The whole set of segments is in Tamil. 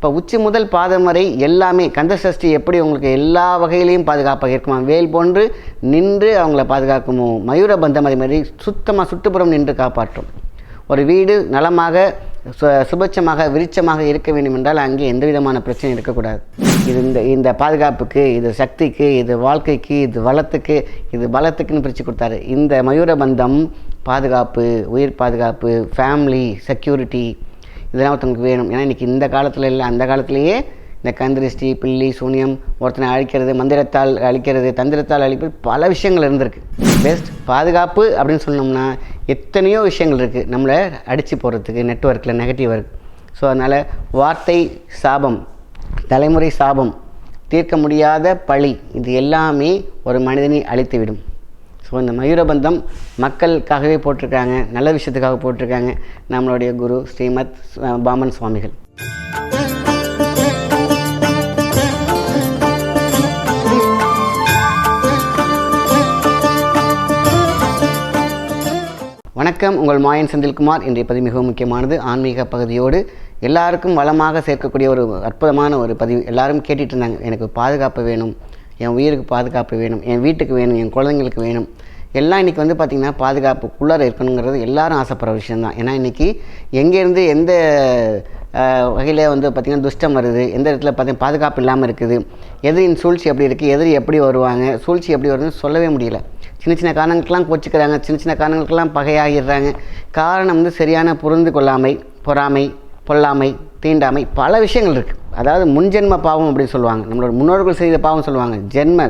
இப்போ உச்சி முதல் பாதம் வரை எல்லாமே கந்த சஷ்டி எப்படி உங்களுக்கு எல்லா வகையிலையும் பாதுகாப்பாக இருக்குமா? வேல் போன்று நின்று அவங்கள பாதுகாக்குமோ? மயூர பந்தம் அதே மாதிரி சுத்தமாக சுற்றுப்புறம் நின்று காப்பாற்றும். ஒரு வீடு நலமாக சு- சுபட்சமாக விருட்சமாக இருக்க வேண்டும் என்றால் அங்கே எந்த விதமான பிரச்சனையும் இருக்கக்கூடாது. இது இந்த இந்த பாதுகாப்புக்கு இது சக்திக்கு இது வாழ்க்கைக்கு இது வளத்துக்கு இது பலத்துக்குன்னு பிரித்து கொடுத்தாரு. இந்த மயூர பந்தம் பாதுகாப்பு உயிர் பாதுகாப்பு ஃபேமிலி செக்யூரிட்டி இதெல்லாம் ஒருத்தவங்களுக்கு வேணும். ஏன்னா இன்றைக்கி இந்த காலத்தில் இல்லை அந்த காலத்திலேயே இந்த கந்திருஷ்டி பில்லி சூனியம் ஒருத்தனை அழிக்கிறது மந்திரத்தால் அழிக்கிறது தந்திரத்தால் அழிப்பது பல விஷயங்கள் இருந்திருக்கு. பெஸ்ட் பாதுகாப்பு அப்படின்னு சொன்னோம்னா எத்தனையோ விஷயங்கள் இருக்குது நம்மளை அடித்து போகிறதுக்கு நெட்ஒர்க்கில் நெகட்டிவ் இருக்குது ஸோ அதனால் வார்த்தை சாபம் தலைமுறை சாபம் தீர்க்க முடியாத பழி இது எல்லாமே ஒரு மனிதனை அழித்துவிடும். ஸோ இந்த மயூரபந்தம் மக்களுக்காகவே போட்டிருக்காங்க. நல்ல விஷயத்துக்காக போட்டிருக்காங்க. நம்மளுடைய குரு ஸ்ரீமத் பாமன் சுவாமிகள். வணக்கம். உங்கள் மாயன் செந்தில்குமார். இன்றைய பதிவு மிகவும் முக்கியமானது. ஆன்மீக பகுதியோடு எல்லாருக்கும் வளமாக சேர்க்கக்கூடிய ஒரு அற்புதமான ஒரு பதிவு. எல்லாரும் கேட்டுட்டு இருந்தாங்க. எனக்கு பாதுகாப்பு வேணும். என் உயிருக்கு பாதுகாப்பு வேணும் என் வீட்டுக்கு வேணும் என் குழந்தைங்களுக்கு வேணும். எல்லாம் இன்றைக்கி வந்து பார்த்திங்கன்னா பாதுகாப்புக்குள்ளார இருக்கணுங்கிறது எல்லாரும் ஆசைப்படுற விஷயம்தான். ஏன்னா இன்றைக்கி எங்கேருந்து எந்த வகையில் வந்து பார்த்திங்கன்னா துஷ்டம் வருது எந்த இடத்துல பார்த்திங்கன்னா பாதுகாப்பு இல்லாமல் இருக்குது எதிரின் சூழ்ச்சி எப்படி இருக்குது எதிரி எப்படி வருவாங்க சூழ்ச்சி எப்படி வருதுன்னு சொல்லவே முடியல. சின்ன சின்ன காரணங்களுக்கெல்லாம் கோச்சிக்கிறாங்க சின்ன சின்ன காரணங்களுக்கெல்லாம் பகையாகிடுறாங்க. காரணம் வந்து சரியான புரிந்து கொள்ளாமை பொறாமை பொல்லாமை தீண்டாமை பல விஷயங்கள் இருக்குது அதாவது முன்ஜென்ம பாவம் அப்படின்னு சொல்லுவாங்க. நம்மளோட முன்னோர்கள் செய்த பாவம் சொல்லுவாங்க. ஜென்ம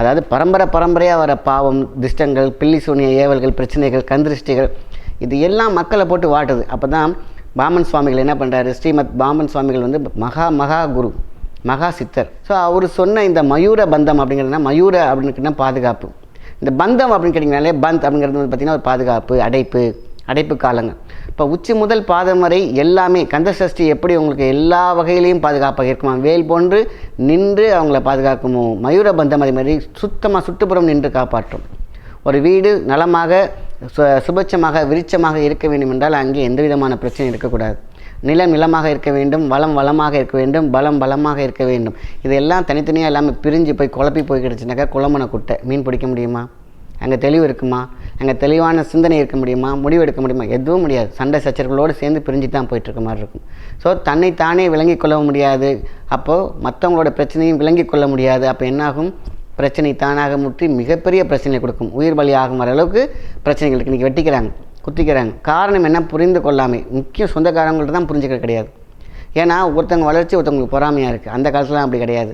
அதாவது பரம்பரை பரம்பரையாக வர பாவம் திஷ்டங்கள் பில்லி சூனிய ஏவல்கள் பிரச்சனைகள் கந்திருஷ்டிகள் இது எல்லாம் மக்களை போட்டு வாட்டுது. அப்போ தான் பாமன் சுவாமிகள் என்ன பண்ணுறாரு ஸ்ரீமத் பாமன் சுவாமிகள் வந்து மகா மகா குரு மகா சித்தர். ஸோ அவர் சொன்ன இந்த மயூர பந்தம் அப்படிங்கிறதுனா மயூர அப்படின்னு பாதுகாப்பு. இந்த பந்தம் அப்படின்னு கேட்டிங்கனாலே பந்த் அப்படிங்கிறது வந்து பார்த்திங்கன்னா ஒரு பாதுகாப்பு அடைப்பு அடைப்பு காலங்கள். இப்போ உச்சி முதல் பாதம் வரை எல்லாமே கந்த சஷ்டி எப்படி உங்களுக்கு எல்லா வகையிலையும் பாதுகாப்பாக இருக்குமா? வேல் போன்று நின்று அவங்கள பாதுகாக்குமோ? மயூர பந்தம் அதே மாதிரி சுத்தமாக சுற்றுப்புறம் நின்று காப்பாற்றும். ஒரு வீடு நலமாக சு- சுபட்சமாக விருச்சமாக இருக்க வேண்டும் என்றால் அங்கே எந்த விதமான பிரச்சனையும் இருக்கக்கூடாது. நிலம் நிலமாக இருக்க வேண்டும் வளம் வளமாக இருக்க வேண்டும் பலம் பலமாக இருக்க வேண்டும். இதெல்லாம் தனித்தனியாக எல்லாமே பிரிஞ்சு போய் குழப்பி போய் கிடச்சுனாக்கா குழம்புன குட்டை. மீன் பிடிக்க முடியுமா? அங்கே தெளிவு இருக்குமா? அங்கே தெளிவான சிந்தனை இருக்க முடியுமா? முடிவு எடுக்க முடியுமா? எதுவும் முடியாது. சண்டை சச்சர்களோடு சேர்ந்து பிரிஞ்சு தான் போயிட்டுருக்க மாதிரி இருக்கும். ஸோ தன்னை தானே விளங்கி கொள்ள முடியாது. அப்போது மற்றவங்களோட பிரச்சனையும் விளங்கி கொள்ள முடியாது. அப்போ என்னாகும்? பிரச்சனை தானாக முற்றி மிகப்பெரிய பிரச்சனை கொடுக்கும். உயிர் பலி ஆகும் வர அளவுக்கு பிரச்சனைகள் இன்றைக்கி வெட்டிக்கிறாங்க குத்திக்கிறாங்க. காரணம் என்ன? புரிந்து கொள்ளாமை. முக்கியம் சொந்தக்காரங்கள்ட்ட தான் புரிஞ்சுக்க கிடையாது. ஏன்னா ஒருத்தவங்க வளர்ச்சி ஒருத்தவங்களுக்கு பொறாமையாக இருக்குது அந்த காலத்துலாம் அப்படி கிடையாது.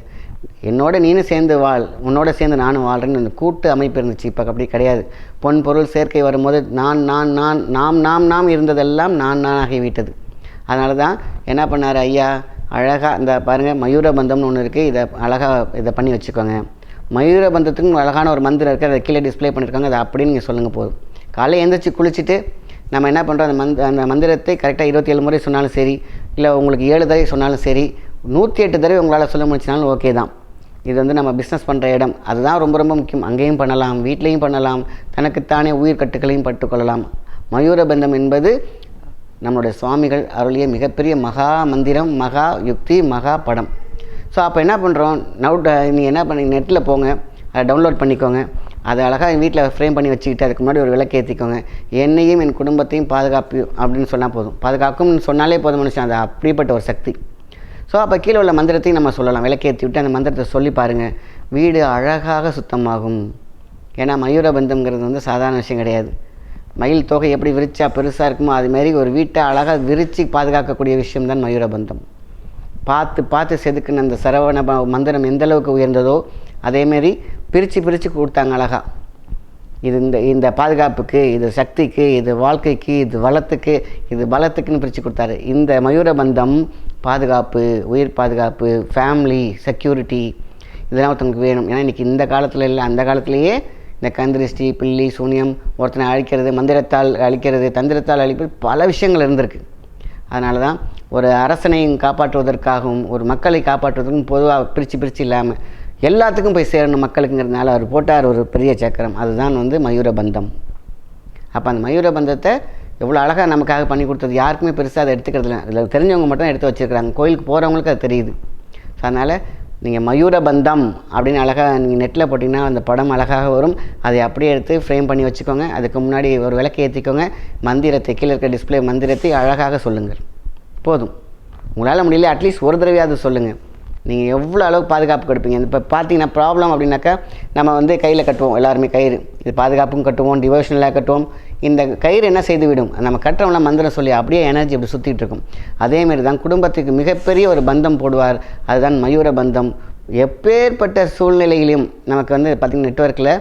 என்னோட நீனும் சேர்ந்து வாழ் உன்னோட சேர்ந்து நானும் வாழ்றேன்னு அந்த கூட்டு அமைப்பு இருந்துச்சு. இப்போ அப்படி கிடையாது. பொன் பொருள் சேர்க்கை வரும்போது நான் நான் நான் நாம் நாம் நாம் இருந்ததெல்லாம் நான் நானாகி விட்டது. அதனால தான் என்ன பண்ணார் ஐயா? அழகாக இந்த பாருங்கள் மயூரபந்தம்னு ஒன்று இருக்குது இதை அழகாக இதை பண்ணி வச்சுக்கோங்க. மயூரபந்தத்துக்கும் அழகான ஒரு மந்திரம் இருக்குது அதை கீழே டிஸ்ப்ளே பண்ணியிருக்காங்க அதை அப்படின்னு நீங்கள் சொல்லுங்கள் போதும். காலையில் எழுந்திரிச்சு குளிச்சுட்டு நம்ம என்ன பண்ணுறோம் அந்த மந்த் அந்த மந்திரத்தை கரெக்டாக இருபத்தி ஏழு முறை சொன்னாலும் சரி இல்லை உங்களுக்கு ஏழு தடவை சொன்னாலும் சரி நூற்றி எட்டு தடவை உங்களால் சொல்ல முடிச்சினாலும் ஓகே தான். இது வந்து நம்ம பிஸ்னஸ் பண்ணுற இடம். அதுதான் ரொம்ப ரொம்ப முக்கியம். அங்கேயும் பண்ணலாம் வீட்லேயும் பண்ணலாம் தனக்குத்தானே உயிர் கட்டுக்களையும் பட்டுக்கொள்ளலாம். மயூரபந்தம் என்பது நம்மளுடைய சுவாமிகள் அருளிய மிகப்பெரிய மகா மந்திரம் மகா யுக்தி மகா படம். ஸோ அப்போ என்ன பண்ணுறோம் நவுட் uh, நீங்கள் என்ன பண்ணி நெட்டில் போங்க. அதை டவுன்லோட் பண்ணிக்கோங்க. அதை அழகாக வீட்டில் ஃப்ரேம் பண்ணி வச்சுக்கிட்டு அதுக்கு முன்னாடி ஒரு விளக்கு ஏற்றிக்கோங்க என்னையும் என் குடும்பத்தையும் பாதுகாப்பு அப்படின்னு சொன்னால் போதும். பாதுகாக்கும்னு சொன்னாலே போதும் மனுஷன். அது அப்படிப்பட்ட ஒரு சக்தி. ஸோ அப்போ கீழே உள்ள மந்திரத்தையும் நம்ம சொல்லலாம். விளக்கேற்றி விட்டு அந்த மந்திரத்தை சொல்லி பாருங்கள் வீடு அழகாக சுத்தமாகும். ஏன்னா மயூரபந்தம்ங்கிறது வந்து சாதாரண விஷயம் கிடையாது. மயில் தொகை எப்படி விரிச்சா பெருசாக இருக்குமோ அதுமாரி ஒரு வீட்டை அழகாக விரித்து பாதுகாக்கக்கூடிய விஷயம் தான் மயூரபந்தம் பார்த்து பார்த்து செதுக்குன அந்த சரவண ப- மந்திரம் எந்த அளவுக்கு உயர்ந்ததோ அதேமாரி பிரித்து பிரித்து கொடுத்தாங்க அழகாக இது இந்த இந்த பாதுகாப்புக்கு இது சக்திக்கு இது வாழ்க்கைக்கு இது வளத்துக்கு இது பலத்துக்குன்னு பிரித்து கொடுத்தாரு. இந்த மயூரபந்தம் பாதுகாப்பு உயிர் பாதுகாப்பு ஃபேமிலி செக்யூரிட்டி இதெல்லாம் ஒருத்தவங்களுக்கு வேணும். ஏன்னா இன்றைக்கி இந்த காலத்தில் இல்லை அந்த காலத்திலேயே இந்த கந்திருஷ்டி பில்லி சூனியம் ஒருத்தனை அழிக்கிறது மந்திரத்தால் அழிக்கிறது தந்திரத்தால் அழிப்பது பல விஷயங்கள் இருந்திருக்கு. அதனால தான் ஒரு அரசனை காப்பாற்றுவதற்காகவும் ஒரு மக்களை காப்பாற்றுவதற்கும் பொதுவாக பிரித்து பிரித்து இல்லாமல் எல்லாத்துக்கும் போய் சேரணும் மக்களுக்குங்கிறதுனால அவர் போட்டார் ஒரு பெரிய சக்கரம். அதுதான் வந்து மயூரபந்தம். அப்போ அந்த மயூரபந்தத்தை எவ்வளோ அழகாக நமக்காக பண்ணி கொடுத்தது. யாருக்குமே பெருசாக அதை எடுத்துக்கிறது இல்லை இதில் தெரிஞ்சவங்க மட்டும் எடுத்து வச்சுருக்காங்க கோயிலுக்கு போகிறவங்களுக்கு அது தெரியுது. ஸோ அதனால் நீங்கள் மயூர பந்தம் அப்படின்னு அழகாக நீங்கள் நெட்டில் போட்டிங்கன்னா அந்த படம் அழகாக வரும். அதை அப்படியே எடுத்து ஃப்ரேம் பண்ணி வச்சுக்கோங்க. அதுக்கு முன்னாடி ஒரு விளக்கு ஏற்றிக்கோங்க மந்திரத்தை கீழே இருக்க டிஸ்ப்ளே மந்திரத்தை அழகாக சொல்லுங்கள். போதும். உங்களால் முடியல அட்லீஸ்ட் ஒரு தடவையாவது சொல்லுங்கள் நீங்கள் எவ்வளோ அளவு பாதுகாப்பு கொடுப்பீங்க? இப்போ பார்த்தீங்கன்னா ப்ராப்ளம் அப்படின்னாக்கா நம்ம வந்து கையில் கட்டுவோம். எல்லாருமே கயிறு. இது பாதுகாப்பும் கட்டுவோம். டிவோஷனலாக கட்டுவோம். இந்த கயிறு என்ன செய்து விடும் நம்ம கட்டுறவங்கள மந்திரம் சொல்லி அப்படியே எனர்ஜி அப்படி சுற்றிட்டு இருக்கும். அதேமாரி தான் குடும்பத்துக்கு மிகப்பெரிய ஒரு பந்தம் போடுவார். அதுதான் மயூர பந்தம். எப்பேற்பட்ட சூழ்நிலையிலையும் நமக்கு வந்து பார்த்திங்கன்னா நெட்ஒர்க்கில்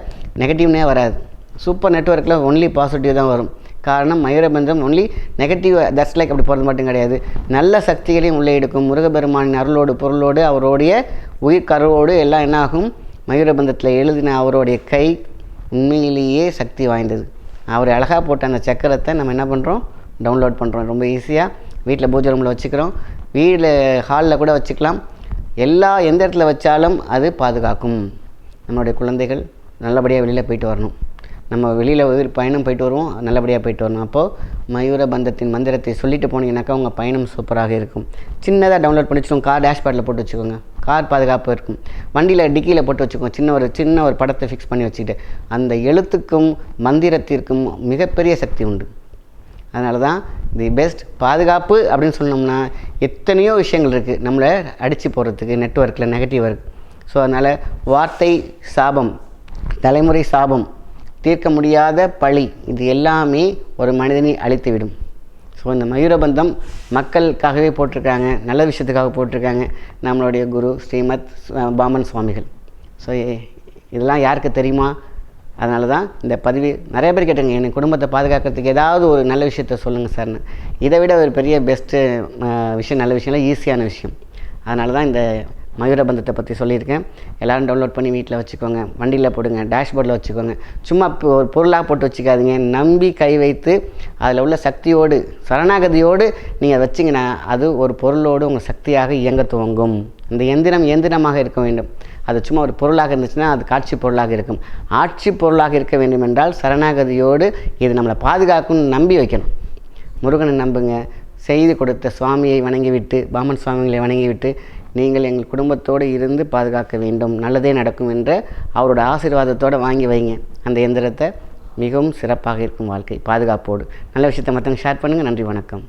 நெகட்டிவ்னே வராது. சூப்பர் நெட்ஒர்க்கில் ஒன்லி பாசிட்டிவ் தான் வரும். காரணம் மயூரபந்தம் ஒன்லி நெகட்டிவ் தட்ஸ் லைக் அப்படி போகிறது மட்டும் கிடையாது. நல்ல சக்திகளையும் உள்ளே எடுக்கும். முருகபெருமானின் அருளோடு பொருளோடு அவருடைய உயிர் கருவோடு எல்லாம் என்னாகும்? மயூரபந்தத்தில் எழுதின அவருடைய கை உண்மையிலேயே சக்தி வாய்ந்தது. அவர் அழகாக போட்ட அந்த சக்கரத்தை நம்ம என்ன பண்ணுறோம் டவுன்லோட் பண்ணுறோம் ரொம்ப ஈஸியாக வீட்டில் பூஜை ரூமில் வச்சுக்கிறோம். வீட்டில் ஹாலில் கூட வச்சுக்கலாம். எல்லா எந்த இடத்துல வச்சாலும் அது பாதுகாக்கும். நம்மளுடைய குழந்தைகள் நல்லபடியாக வெளியில் போயிட்டு வரணும். நம்ம வெளியில் பயணம் போயிட்டு வருவோம். நல்லபடியாக போயிட்டு வரணும். அப்போது மயூர பந்தத்தின் மந்திரத்தை சொல்லிட்டு போனீங்கன்னாக்கா உங்கள் பயணம் சூப்பராக இருக்கும். சின்னதாக டவுன்லோட் பண்ணி வச்சுக்கோங்க. கார் டேஷ்பேட்டில் போட்டு வச்சுக்கோங்க. கார் பாதுகாப்பு இருக்கும். வண்டியில் டிக்கியில் போட்டு வச்சுக்கோங்க. சின்ன ஒரு சின்ன ஒரு படத்தை ஃபிக்ஸ் பண்ணி வச்சுக்கிட்டு அந்த எழுத்துக்கும் மந்திரத்திற்கும் மிகப்பெரிய சக்தி உண்டு. அதனால தான் தி பெஸ்ட் பாதுகாப்பு அப்படின்னு சொன்னோம்னா எத்தனையோ விஷயங்கள் இருக்குது நம்மளை அடித்து போடுறதுக்கு நெட்ஒர்க்கில் நெகட்டிவ் ஒர்க் ஸோ அதனால் வார்த்தை சாபம் தலைமுறை சாபம் தீர்க்க முடியாத பழி இது எல்லாமே ஒரு மனிதனை அழித்துவிடும். ஸோ இந்த மயூரபந்தம் மக்களுக்காகவே போட்டிருக்காங்க நல்ல விஷயத்துக்காக போட்டிருக்காங்க நம்மளுடைய குரு ஸ்ரீமத் பாமன் சுவாமிகள். ஸோ இதெல்லாம் யாருக்கு தெரியுமா? அதனால தான் இந்த பதிவு நிறைய பேர் கேட்டாங்க என் குடும்பத்தை பாதுகாக்கிறதுக்கு ஏதாவது ஒரு நல்ல விஷயத்த சொல்லுங்கள் சார்னு. இதை விட ஒரு பெரிய பெஸ்ட்டு விஷயம் நல்ல விஷயம் ஈஸியான விஷயம். அதனால தான் இந்த மயூரபந்தத்தை பற்றி சொல்லியிருக்கேன். எல்லோரும் டவுன்லோட் பண்ணி வீட்டில் வச்சுக்கோங்க. வண்டியில் போடுங்க டேஷ்போர்டில் வச்சுக்கோங்க. சும்மா இப்போ ஒரு பொருளாக போட்டு வச்சுக்காதீங்க. நம்பி கை வைத்து அதில் உள்ள சக்தியோடு சரணாகதியோடு நீங்கள் வச்சிங்கன்னா அது ஒரு பொருளோடு உங்கள் சக்தியாக இயங்க துவங்கும். இந்த எந்திரம் எந்திரமாக இருக்க வேண்டும். அது சும்மா ஒரு பொருளாக இருந்துச்சுன்னா அது காட்சி பொருளாக இருக்கும். ஆட்சி பொருளாக இருக்க வேண்டும் என்றால் சரணாகதியோடு இது நம்மளை பாதுகாக்கும்னு நம்பி வைக்கணும். முருகனை நம்புங்க. செய்து கொடுத்த சுவாமியை வணங்கிவிட்டு பாமன் சுவாமிகளை வணங்கிவிட்டு நீங்கள் எங்கள் குடும்பத்தோடு இருந்து பாதுகாக்க வேண்டும். நல்லதே நடக்கும் என்ற அவரோட ஆசீர்வாதத்தோடு வாங்கி வைங்க. அந்த எந்திரத்தை மிகவும் சிறப்பாக இருக்கும் வாழ்க்கை. பாதுகாப்போடு. நல்ல விஷயத்தை மற்றவங்க ஷேர் பண்ணுங்கள் நன்றி வணக்கம்.